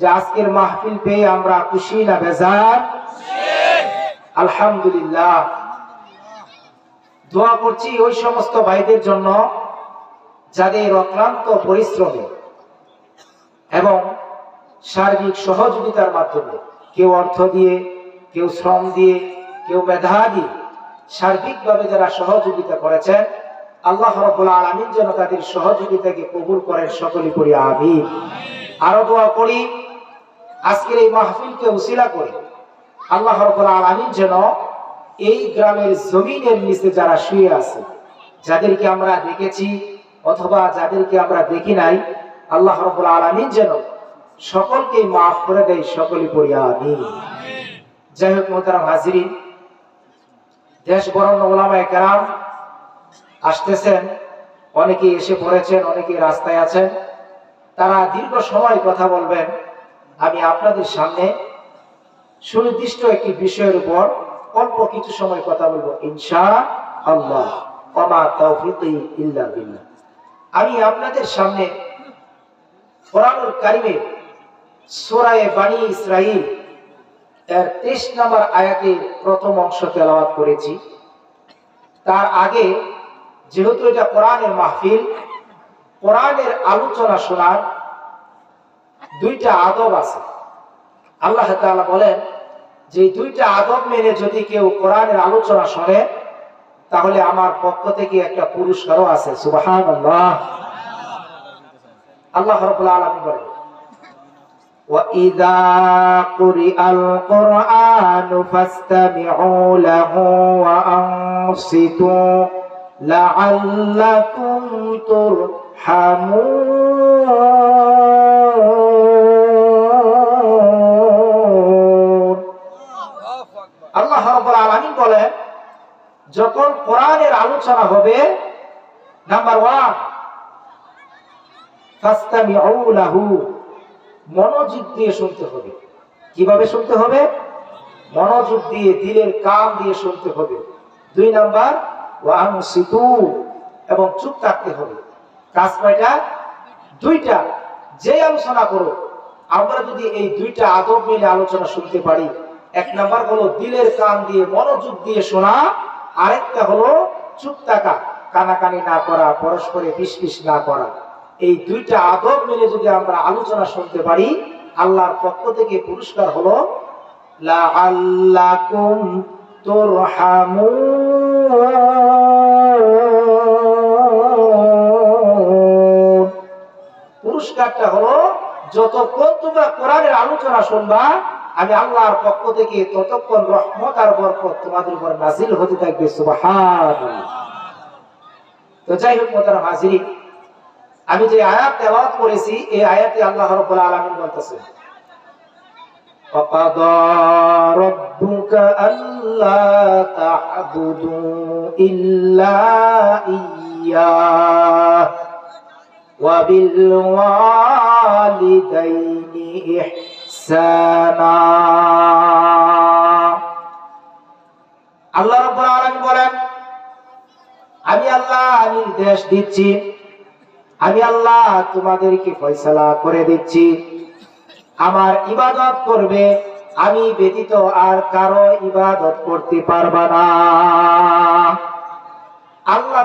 যে আজকের মাহফিল পেয়ে আমরা খুশি না বেজার? আলহামদুলিল্লাহ। দোয়া করছি ওই সমস্ত ভাইদের জন্য যাদের অক্লান্ত পরিশ্রমে এবং সার্বিক সহযোগিতার মাধ্যমে কেউ অর্থ দিয়ে, কেউ শ্রম দিয়ে, কেউ মেধা দিয়ে সার্বিকভাবে যারা সহযোগিতা করেছেন, আল্লাহ রব্বুল আলমিন যেন তাদের সহযোগিতাকে কবুল করেন, সকলে করি আমি আরও দোয়া করি। আজকের এই মাহফিলকে উসিলা করে আল্লাহ রব্বুল আলমিন যেন এই গ্রামের জমিনের নিচে যারা শুয়ে আছে, যাদেরকে আমরা দেখেছি অথবা যাদেরকে আমরা দেখি নাই, আল্লাহ যেন সকলকে মাফ করে দেয় সকলে পড়ি আমি যাই হোক, মোহতারাম দেশ বরণ ওলামায় কেরাম আসতেছেন, অনেকে এসে পড়েছেন, অনেকে রাস্তায় আছেন, তারা দীর্ঘ সময় কথা বলবেন। আমি আপনাদের সামনে সুনির্দিষ্ট একটি বিষয়ের উপর অল্প কিছু সময় কথা বলব ইনশা আল্লাহ অমা ইল্লা বিল্লাহ। আমি আপনাদের সামনে কোরআনুল কারিমে সূরায়ে বানি ইসরাইল এর তেইশ নম্বর আয়াতের প্রথম অংশ তেলাওয়াত করেছি। তার আগে যেহেতু এটা কোরআনের মাহফিল, কোরআনের আলোচনা শোনার দুইটা আদব আছে আল্লাহ তাআলা বলেন যে এই দুইটা আদব মেনে যদি কেউ কোরআনের আলোচনা শোনে তাহলে আমার পক্ষ থেকে একটা পুরস্কারও আছে সুবহানাল্লাহ আল্লাহ রাব্বুল আলামিন বলেন وَإِذَا قُرِئَ الْقُرْآنُ فَاسْتَمِعُوا لَهُ وَأَنصِتُوا لَعَلَّكُمْ تُرْحَمُونَ আল্লাহ রাব্বুল বলেন যখন কোরআনের আলোচনা হবে, নাম্বার ওয়ান মনোযোগ দিয়ে শুনতে হবে। কীভাবে শুনতে হবে? মনোযোগ দিয়ে, দিলের কান দিয়ে শুনতে হবে। দুই নাম্বার এবং চুপ থাকতে হবে। কাজ কয়টা? দুইটা। যে আলোচনা করো, আমরা যদি এই দুইটা আদব মিলে আলোচনা শুনতে পারি এক নাম্বার হলো দিলের কান দিয়ে, মনোযোগ দিয়ে শোনা। আরেকটা হলো চুপ থাকা, কানাকানি না করা, পরস্পরে পিস না করা। এই দুইটা আদব মিলে যদি আমরা আলোচনা শুনতে পারি, আল্লাহর পক্ষ থেকে পুরস্কার হলো তুরহামুন। পুরস্কারটা হলো, যতক্ষণ তোমরা কোরআনের আলোচনা শুনবা আমি আল্লাহর পক্ষ থেকে ততক্ষণ রহমত আর বরকত তোমাদের উপর নাজিল হতে থাকবে সুবহানাল্লাহ তো যাই হোক মোতার হাজিরি আমি যে আয়াত তেলাওয়াত করেছি এই আয়াতে আল্লাহ রাব্বুল আলামিন বলতেছেন وقضى ربك ألا تعبدوا إلا إياه وبالوالدين إحسانا আল্লাহ রাব্বুল বলেন, আমি আল্লাহ নির্দেশ দিচ্ছি। আমি আল্লাহ তোমাদেরকে ফয়সালা করে দিচ্ছি। আমার ইবাদত করবে, আমি ব্যতীত আর কারও ইবাদত করতে পারবা না। আল্লাহ